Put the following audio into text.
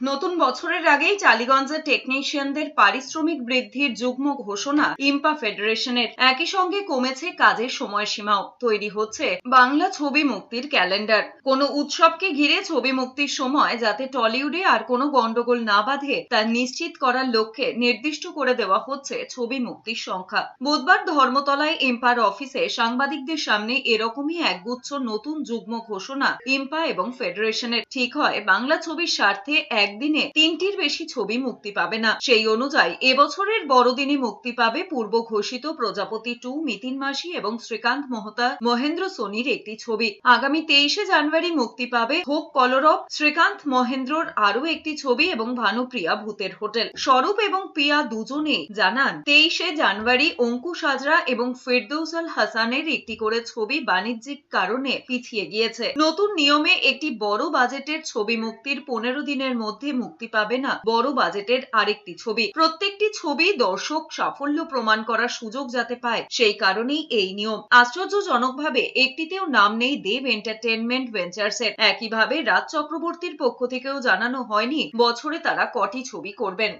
নতুন বছরের আগেই টালিগঞ্জের টেকনিশিয়ানদের পারিশ্রমিক বৃদ্ধির যুগ্ম ঘোষণা ইম্পা ফেডারেশনের। একই সঙ্গে কমেছে কাজের সময়সীমাও। তৈরি হচ্ছে বাংলা ছবি মুক্তির ক্যালেন্ডার। কোনো উৎসবকে ঘিরে ছবি মুক্তির সময় যাতে টলিউডে আর কোনো গন্ডগোল না বাঁধে, তা নিশ্চিত করার লক্ষ্যে নির্দিষ্ট করে দেওয়া হচ্ছে ছবি মুক্তির সংখ্যা। বুধবার ধর্মতলায় ইম্পার অফিসে সাংবাদিকদের সামনে এরকমই একগুচ্ছ নতুন যুগ্ম ঘোষণা ইম্পা এবং ফেডারেশনের। ঠিক হয়, বাংলা ছবির স্বার্থে একদিনে তিনটির বেশি ছবি মুক্তি পাবে না। সেই অনুযায়ী এবছরের বড়দিনে মুক্তি পাবে পূর্ব ঘোষিত প্রজাপতি টু মিতিন মাসি এবং শ্রীকান্ত মহতা, মহেন্দ্র সোনির একটি ছবি। আগামী তেইশে জানুয়ারি মুক্তি পাবে হোক কলরব, শ্রীকান্ত মহেন্দ্রর আরও একটি ছবি এবং ভানুপ্রিয়া ভূতের হোটেল। স্বরূপ এবং প্রিয়া দুজনেই জানান, তেইশে জানুয়ারি অঙ্কুশ হাজরা এবং ফেরদৌসাল হাসানের একটি করে ছবি বাণিজ্যিক কারণে পিছিয়ে গিয়েছে। নতুন নিয়মে একটি বড় বাজেটের ছবি মুক্তির পনেরো দিনের মধ্যে মধ্যে মুক্তি পাবে না। বড় বাজেটের আরেকটি ছবি। প্রত্যেকটি ছবি দর্শক সাফল্য প্রমাণ করার সুযোগ যাতে পায়, সেই কারণেই এই নিয়ম। আশ্চর্যজনকভাবে, একটিতেও নাম নেই দেব এন্টারটেনমেন্ট ভেঞ্চার্স এর একইভাবে রাজ চক্রবর্তীর পক্ষ থেকেও জানানো হয়নি, বছরে তারা কটি ছবি করবেন।